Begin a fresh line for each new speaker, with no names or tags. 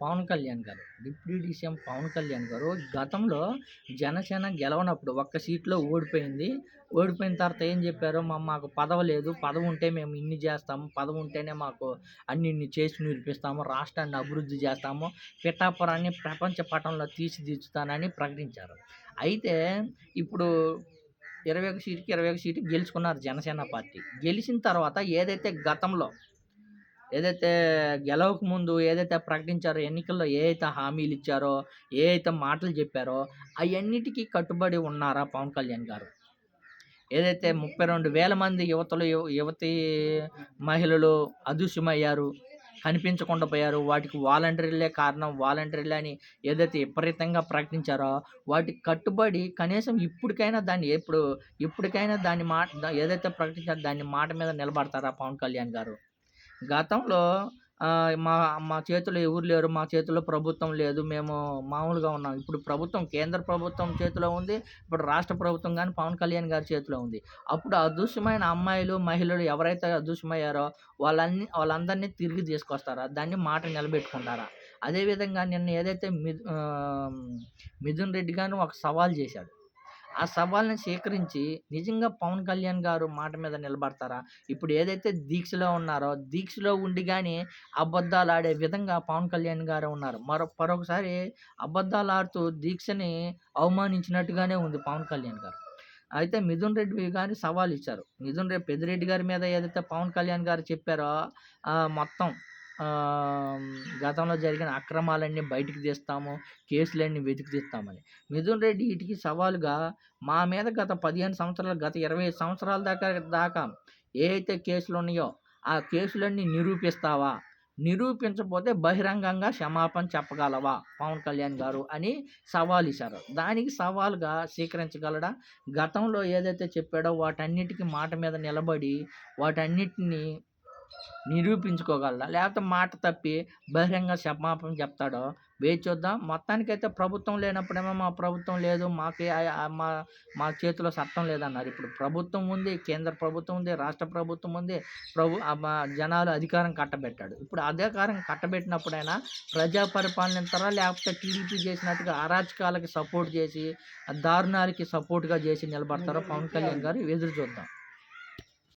పవన్ కళ్యాణ్ గారు deputy CM Pawan Kalyan గారు గతంలో జనసేన గెలవనప్పుడు ఒక్క సీట్లో ఓడిపోయింది. ఓడిపోయిన తర్వాత ఏం చెప్పారు? మా మాకు పదవి లేదు. పదవి ఉంటే మేము ఇన్ని చేస్తాము. పదవి ఉంటేనే మాకు అన్ని ఇన్ని చేసి నిర్పిస్తాము రాష్ట్రాన్ని అభివృద్ధి చేస్తాము. పిఠాపురాన్ని ప్రపంచ పటంలో తీర్చిదిద్దుతానని ప్రకటించారు. అయితే ఇప్పుడు ఇరవై ఒక సీటుకి ఇరవై ఒక సీటుకి గెలుచుకున్నారు జనసేన పార్టీ. గెలిచిన తర్వాత ఏదైతే గతంలో ఏదైతే గెలవక ముందు ఏదైతే ప్రకటించారో ఎన్నికల్లో ఏ అయితే హామీలు ఇచ్చారో ఏ అయితే మాటలు చెప్పారో అవన్నిటికీ కట్టుబడి ఉన్నారా పవన్ కళ్యాణ్ గారు? ఏదైతే ముప్పై రెండు వేల మంది యువతలు యువతి మహిళలు అదృశ్యమయ్యారు కనిపించకుండా పోయారు వాటికి వాలంటీర్లే కారణం వాలంటీర్లే అని ఏదైతే విపరీతంగా ప్రకటించారో వాటికి కట్టుబడి కనీసం ఇప్పటికైనా దాన్ని ఎప్పుడు ఇప్పటికైనా దాని మాట ఏదైతే ప్రకటించారో దాని మాట మీద నిలబడతారా పవన్ కళ్యాణ్ గారు? గతంలో మా మా చేతిలో ఎవరు లేరు మా చేతిలో ప్రభుత్వం లేదు మేము మామూలుగా ఉన్నాం. ఇప్పుడు ప్రభుత్వం కేంద్ర ప్రభుత్వం చేతిలో ఉంది ఇప్పుడు రాష్ట్ర ప్రభుత్వం కానీ పవన్ కళ్యాణ్ గారి చేతిలో ఉంది. అప్పుడు అదృశ్యమైన అమ్మాయిలు మహిళలు ఎవరైతే అదృశ్యమయ్యారో వాళ్ళన్ని వాళ్ళందరినీ తిరిగి తీసుకొస్తారా? దాన్ని మాట నిలబెట్టుకుంటారా? అదేవిధంగా నిన్న ఏదైతే మిథు మిథున్ రెడ్డి గారు ఒక సవాల్ చేశాడు. ఆ సవాల్ని స్వీకరించి నిజంగా పవన్ కళ్యాణ్ గారు మాట మీద నిలబడతారా? ఇప్పుడు ఏదైతే దీక్షలో ఉన్నారో దీక్షలో ఉండి కానీ అబద్ధాలు ఆడే విధంగా పవన్ కళ్యాణ్ గారు ఉన్నారు. మరో మరొకసారి అబద్ధాలు ఆడుతూ దీక్షని అవమానించినట్టుగానే ఉంది పవన్ కళ్యాణ్ గారు. అయితే మిథున్ రెడ్డి గారి సవాల్ ఇచ్చారు మిథున్ రెడ్డి పెద్దిరెడ్డి గారి మీద ఏదైతే పవన్ కళ్యాణ్ గారు చెప్పారో మొత్తం గతంలో జరిగిన అక్రమాలన్నీ బయటికి తీస్తాము కేసులన్నీ వెతికి తీస్తామని. మిథున్ రెడ్డి వీటికి సవాలుగా మా మీద గత పదిహేను సంవత్సరాలు గత ఇరవై సంవత్సరాల దాకా దాకా ఏ అయితే కేసులు ఉన్నాయో ఆ కేసులన్నీ నిరూపిస్తావా? నిరూపించకపోతే బహిరంగంగా క్షమాపణ చెప్పగలవా? పవన్ కళ్యాణ్ గారు అని సవాల్ ఇచ్చారు దానికి సవాల్గా స్వీకరించగలడా? గతంలో ఏదైతే చెప్పాడో వాటన్నిటికీ మాట మీద నిలబడి వాటన్నిటిని నిరూపించుకోగలడా? లేకపోతే మాట తప్పి బహిరంగ క్షమాపణ చెప్తాడో? వేచి చూద్దాం. మొత్తానికైతే ప్రభుత్వం లేనప్పుడేమో మా ప్రభుత్వం లేదు. మాకే మా మా చేతిలో చట్టం లేదన్నారు. ఇప్పుడు ప్రభుత్వం ఉంది కేంద్ర ప్రభుత్వం ఉంది రాష్ట్ర ప్రభుత్వం ఉంది. ప్రభు మా జనాలు అధికారం కట్టబెట్టాడు. ఇప్పుడు అధికారం కట్టబెట్టినప్పుడైనా ప్రజా పరిపాలనంతరా లేకపోతే టీడీపీ చేసినట్టుగా అరాచకాలకి సపోర్ట్ చేసి దారుణాలకి సపోర్ట్గా చేసి నిలబడతారో? పవన్ కళ్యాణ్ గారు? ఎదురు చూద్దాం.